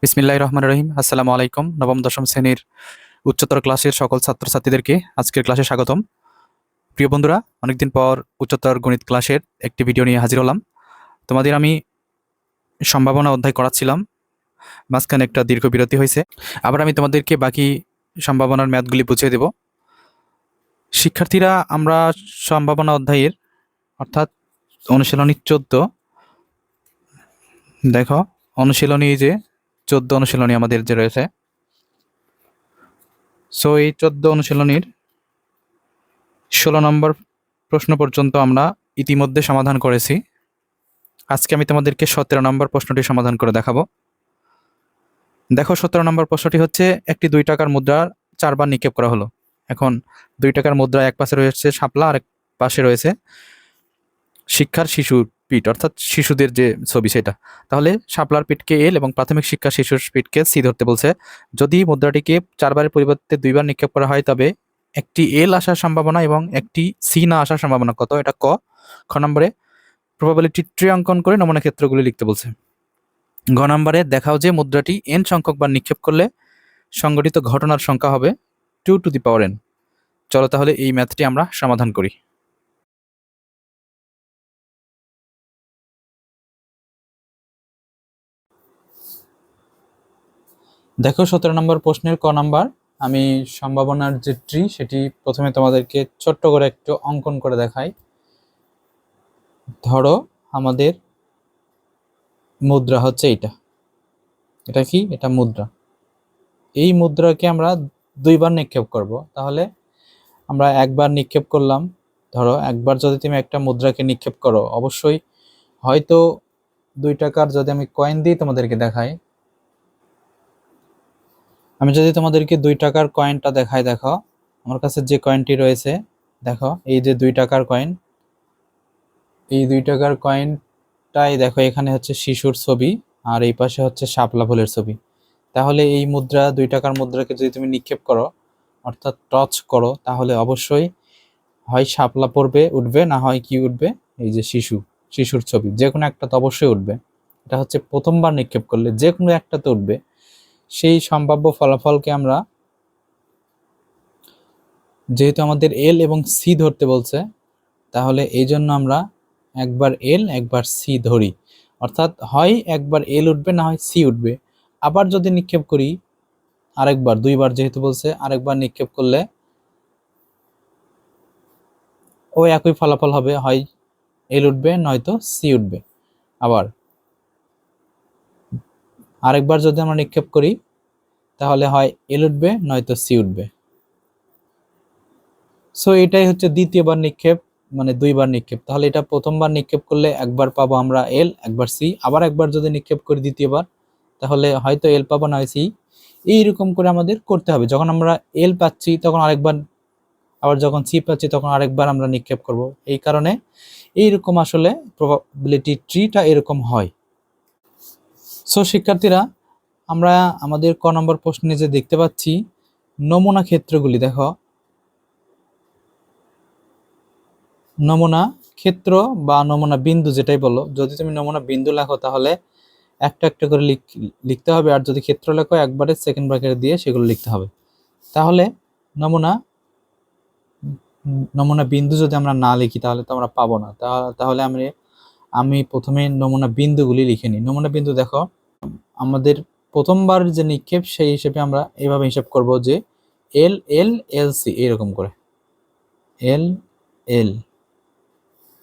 বিসমিল্লাহ রহমান রহিম। আসসালামু আলাইকুম। নবম, দশম শ্রেণির উচ্চতর ক্লাসের সকল ছাত্রছাত্রীদেরকে আজকের ক্লাসে স্বাগতম। প্রিয় বন্ধুরা, অনেকদিন পর উচ্চতর গণিত ক্লাসের একটি ভিডিও নিয়ে হাজির হলাম। তোমাদের আমি সম্ভাবনা অধ্যায় করাচ্ছিলাম। মাঝখানে একটা দীর্ঘ বিরতি হয়েছে। আবার আমি তোমাদেরকে বাকি সম্ভাবনার ম্যাথগুলি বুঝিয়ে দেব। শিক্ষার্থীরা, আমরা সম্ভাবনা অধ্যায়ের, অর্থাৎ অনুশীলনী চোদ্দ, দেখো, অনুশীলনী যে চোদ্দ অনুশীলনী আমাদের যে রয়েছে। সো এই চোদ্দ অনুশীলনীর ষোলো নম্বর প্রশ্ন পর্যন্ত আমরা ইতিমধ্যে সমাধান করেছি। আজকে আমি তোমাদেরকে সতেরো নম্বর প্রশ্নটি সমাধান করে দেখাবো। দেখো, সতেরো নম্বর প্রশ্নটি হচ্ছে, একটি দুই টাকার মুদ্রা চারবার নিক্ষেপ করা হলো। এখন দুই টাকার মুদ্রা এক পাশে রয়েছে শাপলা আর এক পাশে রয়েছে শিক্ষার শিশুর। পিঠ, অর্থাৎ শিশুদের যে ছবি সেটা। তাহলে শাপলার পিঠকে এল এবং প্রাথমিক শিক্ষা শিশুর পিঠকে সি ধরতে বলছে। যদি মুদ্রাটিকে চারবারের পরিবর্তে দুইবার নিক্ষেপ করা হয়, তবে একটি এল আসার সম্ভাবনা এবং একটি সি না আসার সম্ভাবনা কত? এটা ক। খ নম্বরে প্রবাবিলিটি ট্রি অঙ্কন করে নমুনা ক্ষেত্রগুলি লিখতে বলছে। ঘ নম্বরে দেখাও যে মুদ্রাটি এন সংখ্যক বার নিক্ষেপ করলে সংগঠিত ঘটনার সংখ্যা হবে two to the power n চলো তাহলে এই ম্যাথটি আমরা সমাধান করি। দেখো, সতেরো নম্বর প্রশ্নের ক নাম্বার। আমি সম্ভাবনার যে ট্রি সেটি প্রথমে তোমাদেরকে ছোট্ট করে একটু অঙ্কন করে দেখাই। ধরো, আমাদের মুদ্রা হচ্ছে এইটা। এটা কি? এটা মুদ্রা। এই মুদ্রাকে আমরা দুইবার নিক্ষেপ করব। তাহলে আমরা একবার নিক্ষেপ করলাম। ধরো, একবার যদি তুমি একটা মুদ্রাকে নিক্ষেপ করো, অবশ্যই হয়তো দুই টাকার যদি আমি কয়েন দিই তোমাদেরকে দেখাই আমি যদি তোমাদেরকে দুই টাকার কয়েনটা দেখাই, দেখো। আমার কাছে যে কয়েনটি রয়েছে, দেখো, এই যে দুই টাকার কয়েন এই দুই টাকার কয়েনটাই দেখো, এখানে হচ্ছে শিশুর ছবি, আর এই পাশে হচ্ছে শাপলা ফুলের ছবি। তাহলে এই মুদ্রা, দুই টাকার মুদ্রাকে যদি তুমি নিক্ষেপ করো, অর্থাৎ টচ করো, তাহলে অবশ্যই হয় শাপলা পড়বে উঠবে, না হয় কি উঠবে? এই যে শিশু, শিশুর ছবি। যে কোনো একটা তো অবশ্যই উঠবে। এটা হচ্ছে প্রথমবার নিক্ষেপ করলে যে কোনো একটা তো উঠবে। সেই সম্ভাব্য ফলাফলকে আমরা যেহেতু আমাদের এল এবং সি ধরতে বলছে, তাহলে এই জন্য আমরা একবার এল একবার সি ধরি। অর্থাৎ হয় একবার এল উঠবে, না হয় সি উঠবে। আবার যদি নিক্ষেপ করি, আরেকবার, দুইবার যেহেতু বলছে, আরেকবার নিক্ষেপ করলে ওই একই ফলাফল হবে, হয় এল উঠবে, নয়তো সি উঠবে। আবার আরেকবার যদি আমরা নিক্ষেপ করি, তাহলে হয় এল উঠবে নয়তো সি উঠবে। সো এটাই হচ্ছে দ্বিতীয়বার নিক্ষেপ মানে দুইবার নিক্ষেপ। তাহলে এটা প্রথমবার নিক্ষেপ করলে একবার পাবো আমরা এল, একবার সি। আবার একবার যদি নিক্ষেপ করি দ্বিতীয়বার, তাহলে হয়তো এল পাবো, নয় সি। এইরকম করে আমাদের করতে হবে। যখন আমরা এল পাচ্ছি, তখন আরেকবার, আবার যখন সি পাচ্ছি, তখন আরেকবার আমরা নিক্ষেপ করব। এই কারণে এইরকম আসলে প্রবাবিলিটি ট্রিটা এরকম হয়। সো শিক্ষার্থীরা, আমরা আমাদের ক নম্বর প্রশ্নে যে দেখতে পাচ্ছি, নমুনা ক্ষেত্রগুলি দেখো। নমুনা ক্ষেত্র বা নমুনা বিন্দু যেটাই বলো, যদি তুমি নমুনা বিন্দু লেখো তাহলে একটা একটা করে লিখতে হবে আর যদি ক্ষেত্র লেখো একবারে সেকেন্ড ব্র্যাকেট দিয়ে সেগুলো লিখতে হবে। তাহলে নমুনা নমুনা বিন্দু যদি আমরা না লিখি তাহলে তো আমরা পাবো না। তাহলে আমি আমি প্রথমে নমুনা বিন্দুগুলি লিখে নিই। নমুনা বিন্দু দেখো আমাদের প্রথমবার যে নিক্ষেপ, সেই হিসেবে আমরা এইভাবে হিসাব করব যে এল এল এল সি এরকম করে। এল এল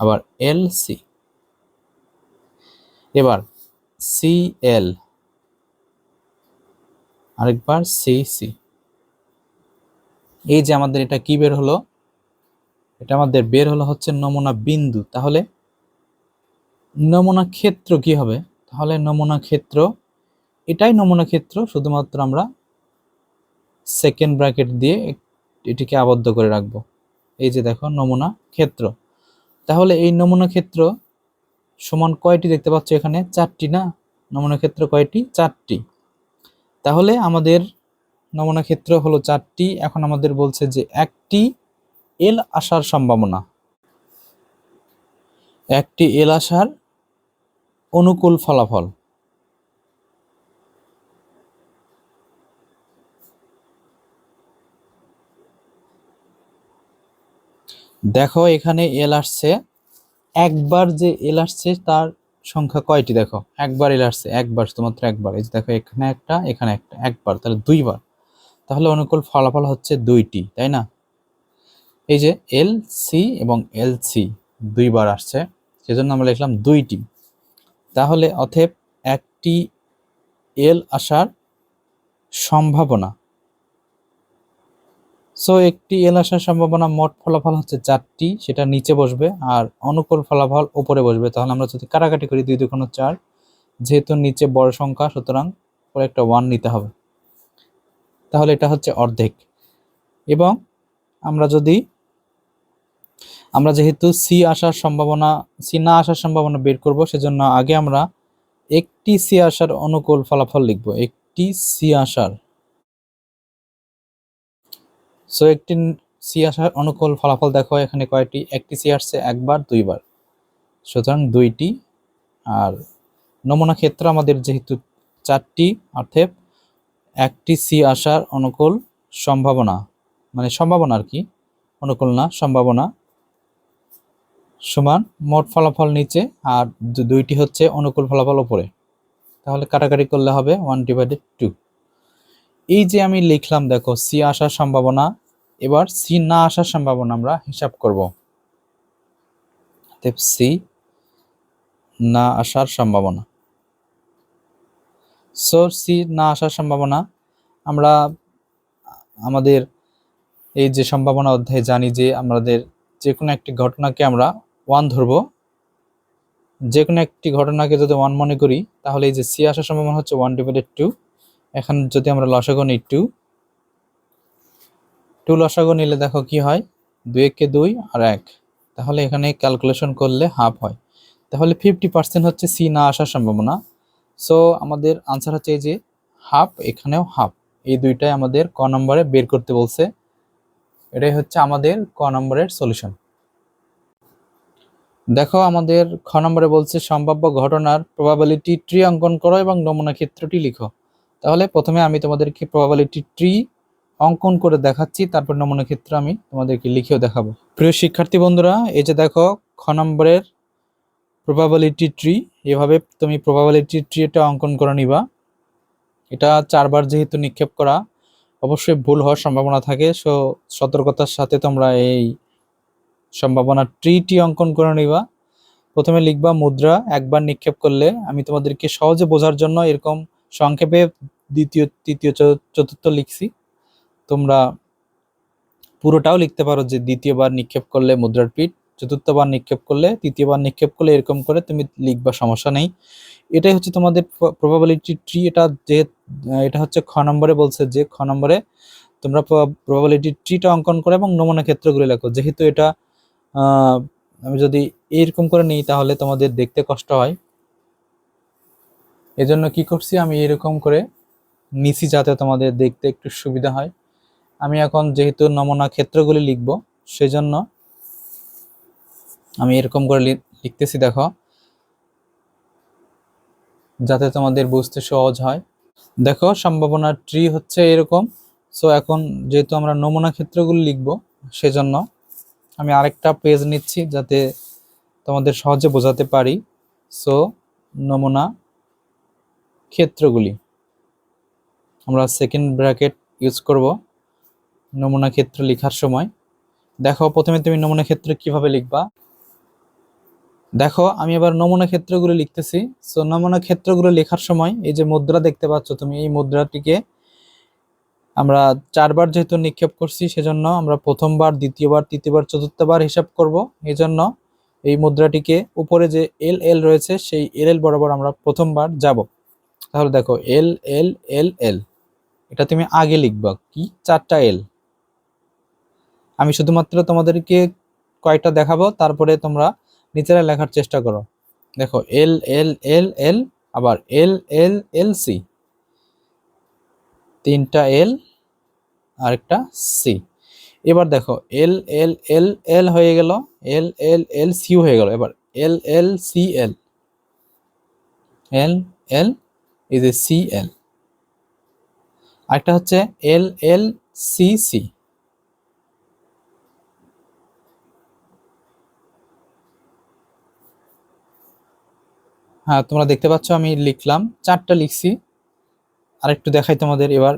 আবার এল সি এবার সি এল আরেকবার সি সি এই যে আমাদের এটা কি বের হলো? এটা আমাদের বের হলো হচ্ছে নমুনা বিন্দু। তাহলে নমুনা ক্ষেত্র কি হবে? তাহলে নমুনা ক্ষেত্র, এটাই নমুনা ক্ষেত্র শুধুমাত্র আমরা সেকেন্ড ব্র্যাকেট দিয়ে এটিকে আবদ্ধ করে রাখব। এই যে দেখো নমুনা ক্ষেত্র। তাহলে এই নমুনা ক্ষেত্র সমান কয়টি দেখতে পাচ্ছ এখানে? চারটি না? নমুনা ক্ষেত্র কয়টি? চারটি। তাহলে আমাদের নমুনা ক্ষেত্র হলো চারটি। এখন আমাদের বলছে যে একটি এল আসার সম্ভাবনা। একটি এল আসার অনুকূল ফলাফল। দেখো, এখানে এল আসছে। একবার যে এল আসছে, তার সংখ্যা কয়টি দেখো? একবার এল আসছে, একবার, শুধুমাত্র একবার। এই যে দেখো, এখানে একটা এখানে একটা, একবার, তাহলে দুইবার। তাহলে অনুকূল ফলাফল হচ্ছে দুইটি, তাই না? এই যে এল সি এবং এল সি দুইবার আসছে। সেজন্য আমরা লিখলাম দুইটি। তাহলে অথেব একটি এল আসার সম্ভাবনা। সো একটি এল আসার সম্ভাবনা মোট ফলাফল হচ্ছে চারটি, সেটা নিচে বসবে আর অনুকূল ফলাফল উপরে বসবে। তাহলে আমরা যদি কাটাকাটি করি দুই দুগুণ চার, যেহেতু নিচে বড় সংখ্যা, সুতরাং পরে একটা ওয়ান নিতে হবে। তাহলে এটা হচ্ছে অর্ধেক। এবং আমরা যদি আমরা যেহেতু সি আসার সম্ভাবনা, সি না আসার সম্ভাবনা বের করব, সেজন্য আগে আমরা একটি সি আসার অনুকূল ফলাফল লিখব, একটি সি আসার। সো একটি সি আসার অনুকূল ফলাফল দেখো, এখানে কয়টি? একটি সি আসছে একবার, দুইবার। সুতরাং দুইটি। আর নমুনা ক্ষেত্র আমাদের যেহেতু চারটি অর্থে একটি সি আসার অনুকূল সম্ভাবনা মানে সম্ভাবনা আর কি, অনুকূল না, সম্ভাবনা। সমান মোট ফলাফল নিচে আর দুইটি হচ্ছে অনুকূল ফলাফল উপরে। তাহলে কাটাকাটি করলে হবে ওয়ান ডিভাইডেড টু এই যে আমি লিখলাম, দেখো সি আসার সম্ভাবনা, এবার সি না আসার সম্ভাবনা আমরা হিসাব করব। সি না আসার সম্ভাবনা। সো সি না আসার সম্ভাবনা, আমরা আমাদের এই যে সম্ভাবনা অধ্যায়ে জানি যে আমাদের যে কোনো একটি ঘটনাকে আমরা ওয়ান ধরবো। যে কোনো একটি ঘটনাকে যদি ওয়ান মনে করি, তাহলে এই যে সি আসার সম্ভাবনা হচ্ছে ওয়ান ডিভাইডেড টু। এখন যদি আমরা লসাগু নিই টু টু লসাগু নিলে দেখো কি হয়? দুই একে দুই আর এক। তাহলে এখানে ক্যালকুলেশন করলে হাফ হয়। তাহলে ফিফটি পার্সেন্ট হচ্ছে সি না আসার সম্ভাবনা। সো আমাদের আনসার হচ্ছে এই যে হাফ এখানেও হাফ এই দুইটাই আমাদের ক নম্বরে বের করতে বলছে। এটাই হচ্ছে আমাদের ক নম্বরের সলিউশন দেখো, আমাদের খ নম্বরে বলছে, সম্ভাব্য ঘটনার প্রবাবিলিটি ট্রি অঙ্কন করো এবং নমুনা ক্ষেত্রটি লিখো। তাহলে প্রথমে আমি তোমাদেরকে প্রবাবিলিটি ট্রি অঙ্কন করে দেখাচ্ছি, তারপর নমুনা ক্ষেত্র আমি তোমাদেরকে লিখেও দেখাবো। প্রিয় শিক্ষার্থী বন্ধুরা, এই যে দেখো, খ নম্বরের প্রবাবিলিটি ট্রি এভাবে তুমি প্রবাবিলিটি ট্রি এটা অঙ্কন করে নিবা। এটা চারবার যেহেতু নিক্ষেপ করা, অবশ্যই ভুল হওয়ার সম্ভাবনা থাকে, সো সতর্কতার সাথে তোমরা এই সম্ভাবনা ট্রিটি অঙ্কন করে নিবা। প্রথমে লিখবা মুদ্রা, একবার নিক্ষেপ করলে আমি তোমাদেরকে সহজে বোঝার জন্য এরকম সংক্ষেপে দ্বিতীয়, তৃতীয় চতুর্থ লিখছি। তোমরা পুরোটাও লিখতে পারো যে দ্বিতীয়বার নিক্ষেপ করলে মুদ্রার পিঠ, চতুর্থবার নিক্ষেপ করলে তৃতীয়বার নিক্ষেপ করলে এরকম করে তুমি লিখবা, সমস্যা নেই। এটাই হচ্ছে তোমাদের প্রবাবিলিটি ট্রি এটা যে, এটা হচ্ছে খ নম্বরে বলছে যে, খ নম্বরে তোমরা প্রবাবিলিটি ট্রিটা অঙ্কন করো এবং নমুনা ক্ষেত্রগুলো লেখো। যেহেতু এটা আমি যদি এইরকম করে নিই তাহলে তোমাদের দেখতে কষ্ট হয়। এজন্য কি করছি, আমি এরকম করে নিচি যাতে তোমাদের দেখতে একটু সুবিধা হয়। আমি এখন যেহেতু নমুনা ক্ষেত্রগুলি লিখব, সেজন্য আমি এরকম করে লিখতেছি, দেখো। যাতে তোমাদের বুঝতে সহজ হয়। দেখো, সম্ভাবনা ট্রি হচ্ছে এরকম। সো এখন যেহেতু আমরা নমুনা ক্ষেত্রগুলি লিখব, সেজন্য আমি আরেকটা পেজ নিচ্ছি যাতে তোমাদের সহজে বোঝাতে পারি। সো নমুনা ক্ষেত্রগুলি। আমরা সেকেন্ড ব্র্যাকেট ইউজ করব নমুনা ক্ষেত্র লেখার সময়। দেখো, প্রথমে তুমি নমুনা ক্ষেত্র কীভাবে লিখবা? দেখো, আমি এবার নমুনা ক্ষেত্রগুলো লিখতেছি। সো নমুনা ক্ষেত্রগুলো লেখার সময় এই যে মুদ্রা দেখতে পাচ্ছ তুমি, এই মুদ্রাটিকে আমরা চারবার যেহেতু নিক্ষেপ করছি, সেজন্য আমরা প্রথমবার, দ্বিতীয়বার, তৃতীয়বার, চতুর্থবার হিসাব করব। এই জন্য এই মুদ্রাটিকে উপরে যে এল এল রয়েছে, সেই এল এল বরাবর আমরা প্রথমবার যাব। তাহলে দেখো, এল এল এল এল। এটা তুমি আগে লিখবা, কি? চারটা এল। আমি শুধুমাত্র তোমাদেরকে কয়টা দেখাবো, তারপরে তোমরা নিজেরা লেখার চেষ্টা করো। দেখো, এল এল এল এল, আবার এল এল এল সি। তিনটা এল আর একটা সি এবার দেখো এল এল এল এল হয়ে গেল এল এল এল সি হয়ে গেল। এবার L L C L L L is a C L আরেকটা হচ্ছে এল এল সি সি হ্যাঁ তোমরা দেখতে পাচ্ছ আমি লিখলাম, চারটা লিখছি। আরেকটু দেখাই তোমাদের এবার।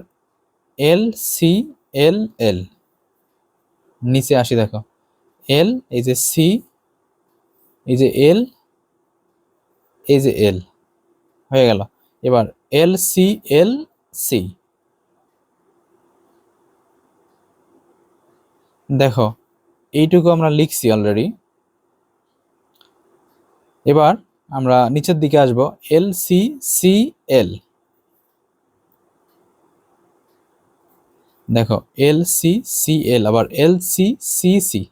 এল সি এল এল নিচে আসি, দেখো। এল এই যে সি এই যে এল এই যে এল হয়ে গেল। এবার এল সি এল সি দেখো, এইটুকু আমরা লিখছি অলরেডি এবার আমরা নিচের দিকে আসব। এল সি সি এল দেখো, এল সি সি এল, আবার এল সি সি সি।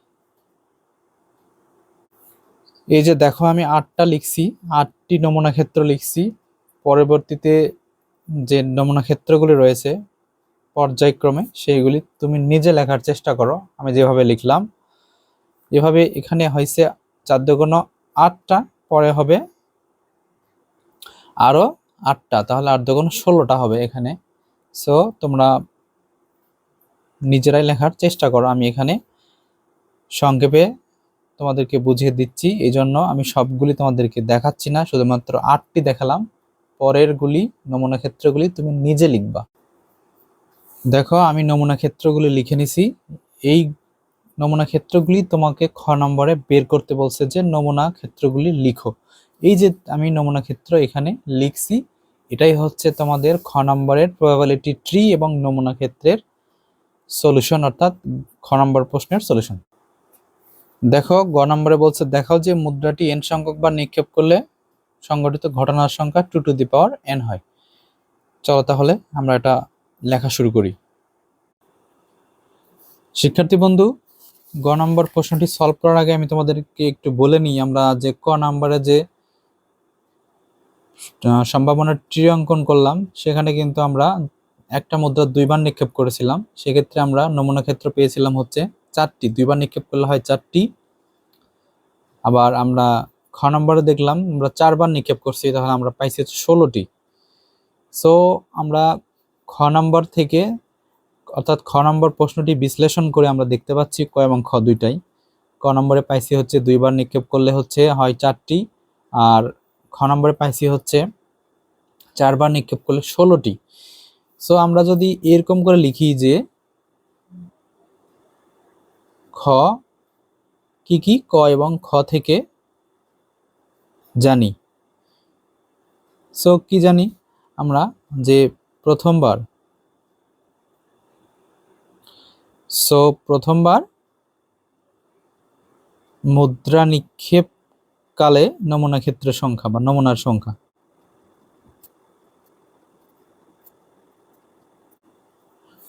এই যে দেখো, আমি আটটা লিখছি, আটটি নমুনা ক্ষেত্র লিখছি। পরবর্তীতে যে নমুনা ক্ষেত্রগুলি রয়েছে, পর্যায়ক্রমে সেইগুলি তুমি নিজে লেখার চেষ্টা করো, আমি যেভাবে লিখলাম। এভাবে এখানে হয়েছে চার দুগুণ আটটা, পরে হবে আরও আটটা, তাহলে আট দুগুণ ষোলোটা হবে এখানে। সো তোমরা নিজেরাই লেখার চেষ্টা করো। আমি এখানে সংক্ষেপে তোমাদেরকে বুঝিয়ে দিচ্ছি। এই জন্য আমি সবগুলি তোমাদেরকে দেখাচ্ছি না। শুধুমাত্র আটটি দেখালাম। পরেরগুলি, নমুনা ক্ষেত্রগুলি তুমি নিজে লিখবা। দেখো, আমি নমুনা ক্ষেত্রগুলি লিখে নিছি। এই নমুনা ক্ষেত্রগুলি তোমাকে খ নম্বরে বের করতে বলছে যে, নমুনা ক্ষেত্রগুলি লিখো। এই যে আমি নমুনা ক্ষেত্র এখানে লিখছি, এটাই হচ্ছে তোমাদের খ নম্বরের প্রবাবিলিটি ট্রি এবং নমুনা ক্ষেত্রের সলিউশন, অর্থাৎ খ নম্বর প্রশ্নের সলিউশন। দেখো, গ নম্বরে বলছে, দেখাও যে মুদ্রাটি এন সংখ্যক বা নিক্ষেপ করলে সংগঠিত ঘটনার সংখ্যা two to the power n হয়। চলো তাহলে আমরা এটা লেখা শুরু করি। শিক্ষার্থী বন্ধু, গ নম্বর প্রশ্নটি সলভ করার আগে আমি তোমাদেরকে একটু বলে নিই, আমরা যে ক নম্বরে যে সম্ভাবনার ট্রি অঙ্কন করলাম, সেখানে কিন্তু আমরা একটা মুদ্রা দুইবার নিক্ষেপ করেছিলাম। সেক্ষেত্রে আমরা নমুনা ক্ষেত্র পেয়েছিলাম হচ্ছে চারটি। দুইবার নিক্ষেপ করলে হয় চারটি। আবার আমরা খ নম্বরে দেখলাম, আমরা চারবার নিক্ষেপ করছি, তাহলে আমরা পাইছি ষোলোটি। সো আমরা খ নম্বর থেকে, অর্থাৎ খ নম্বর প্রশ্নটি বিশ্লেষণ করে আমরা দেখতে পাচ্ছি ক এবং খ দুইটাই। ক নম্বরে পাইছি হচ্ছে দুইবার নিক্ষেপ করলে হচ্ছে হয় চারটি। আর খ নম্বরে পাইছি হচ্ছে চারবার নিক্ষেপ করলে ষোলোটি। সো আমরা যদি এরকম করে লিখি যে খ কি কি ক এবং খ থেকে জানি। সো কি জানি? আমরা যে প্রথমবার সো প্রথমবার মুদ্রা নিক্ষেপ কালে নমুনা ক্ষেত্রের সংখ্যা বা নমুনার সংখ্যা।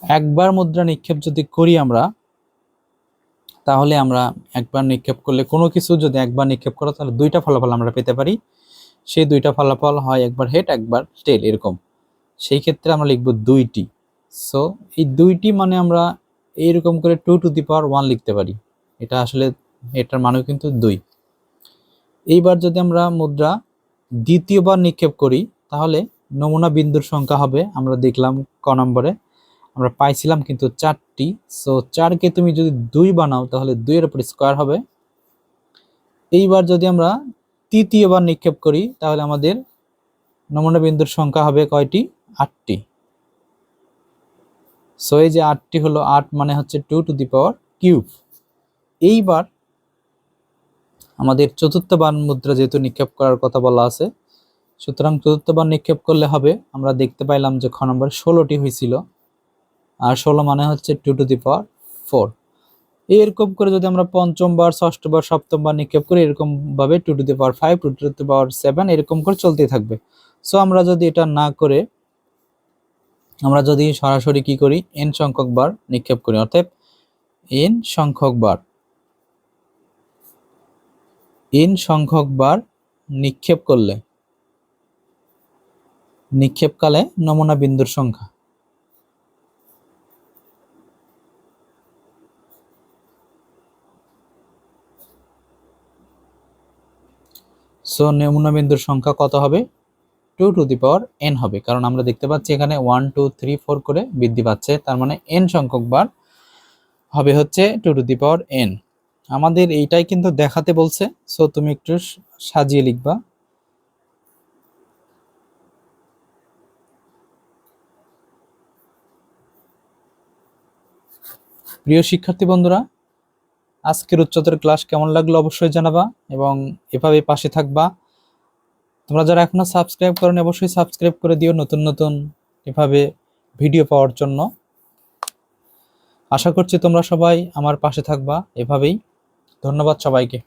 একবার মুদ্রা নিক্ষেপ যদি করি আমরা, তাহলে আমরা একবার নিক্ষেপ করলে কোনো কিছু যদি একবার নিক্ষেপ করো, তাহলে দুইটা ফলাফল আমরা পেতে পারি। সেই দুইটা ফলাফল হয় একবার হেড, একবার টেল, এরকম। সেই ক্ষেত্রে আমরা লিখব দুইটি। সো এই দুইটি মানে আমরা এইরকম করে two to the power one লিখতে পারি। এটা আসলে এটার মানেও কিন্তু দুই। এইবার যদি আমরা মুদ্রা দ্বিতীয়বার নিক্ষেপ করি, তাহলে নমুনা বিন্দুর সংখ্যা হবে, আমরা দেখলাম ক নম্বরে। আমরা পাইছিলাম কিন্তু চারটি। সো চারকে তুমি যদি দুই বানাও, তাহলে দুইয়ের উপর স্কোয়ার হবে। এইবার যদি আমরা তৃতীয়বার নিক্ষেপ করি, তাহলে আমাদের নমুনা বিন্দুর সংখ্যা হবে কয়টি? আটটি। সো এই যে আটটি হলো আট মানে হচ্ছে two to the power cube এইবার আমাদের চতুর্থবার মুদ্রা যেহেতু নিক্ষেপ করার কথা বলা আছে, সুতরাং চতুর্থবার নিক্ষেপ করলে হবে, আমরা দেখতে পাইলাম যে খ নম্বর ষোলোটি হয়েছিল। আর ষোলো মানে হচ্ছে two to the power four এরকম করে যদি আমরা পঞ্চমবার ষষ্ঠবার সপ্তমবার নিক্ষেপ করি, এরকমভাবে two to the power five two to the power seven এরকম করে চলতেই থাকবে। সো আমরা যদি এটা না করে, আমরা যদি সরাসরি কি করি? এন সংখ্যক বার নিক্ষেপ করি, অর্থাৎ এন সংখ্যক বার এন সংখ্যক বার নিক্ষেপ করলে, নিক্ষেপকালে নমুনা বিন্দুর সংখ্যা। সো নমুনাবিন্দুর সংখ্যা কত হবে? Two to the power n হবে। কারণ আমরা দেখতে পাচ্ছি এখানে ওয়ান টু থ্রি ফোর করে বৃদ্ধি পাচ্ছে। তার মানে এন সংখ্যক বার হবে হচ্ছে two to the power n আমাদের এইটাই কিন্তু দেখাতে বলছে। সো তুমি একটু সাজিয়ে লিখবা। প্রিয় শিক্ষার্থী বন্ধুরা আজকের উচ্চতর ক্লাস কেমন লাগল অবশ্যই জানাবা এবং এভাবে পাশে থাকবা। তোমরা যারা এখনও সাবস্ক্রাইব করেন, অবশ্যই সাবস্ক্রাইব করে দিও নতুন নতুন এভাবে ভিডিও পাওয়ার জন্য। আশা করছি তোমরা সবাই আমার পাশে থাকবা এভাবেই। ধন্যবাদ সবাইকে।